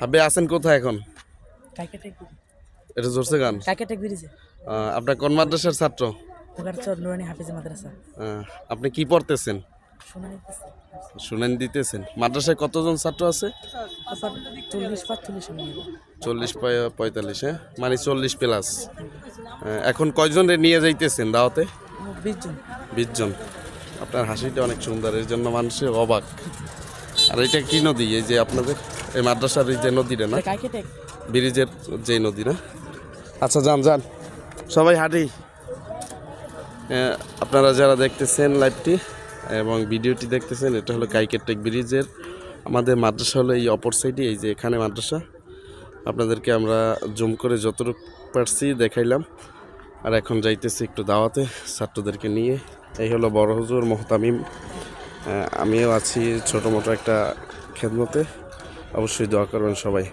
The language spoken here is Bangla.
হাবে আছেন কোথায় এখন? এটা জোরছে গান? আপনার কোন মাদ্রাসার ছাত্র? আপনি কি পড়তেছেন? শুনেন দিতেছেন। মাদ্রাসায় কতজন ছাত্র আছে? চল্লিশ পঁয়তাল্লিশ হ্যাঁ? মানে চল্লিশ প্লাস। এখন কয়জন নিয়ে যাইতেছেন দাওয়াতে? বিশ জন। বিশ জন। আপনার হাসিটা অনেক সুন্দর এর জন্য মানুষের অবাক। আর এটা কি নদী? এই যে আপনাদের এই মাদ্রাসার এই যে নদীটা না? ব্রিজের যে নদী না? আচ্ছা যান যান। সবাই হাঁটি। আপনারা যারা দেখতেছেন লাইভটি এবং ভিডিওটি দেখতেছেন এটা হলো কাইকেটেক ব্রিজের আমাদের মাদ্রাসা হলো এই অপর সাইডে এই যে এখানে মাদ্রাসা। আপনাদেরকে আমরা জুম করে যতটুকু পারছি দেখাইলাম। আর এখন যাইতেছি একটু দাওয়াতে ছাত্রদেরকে নিয়ে। এই হলো বড় হুজুর মোহতামিম। আমিও আছি ছোটো মোটো একটা খেদমতে। অবশ্যই দোয়া করবেন সবাই।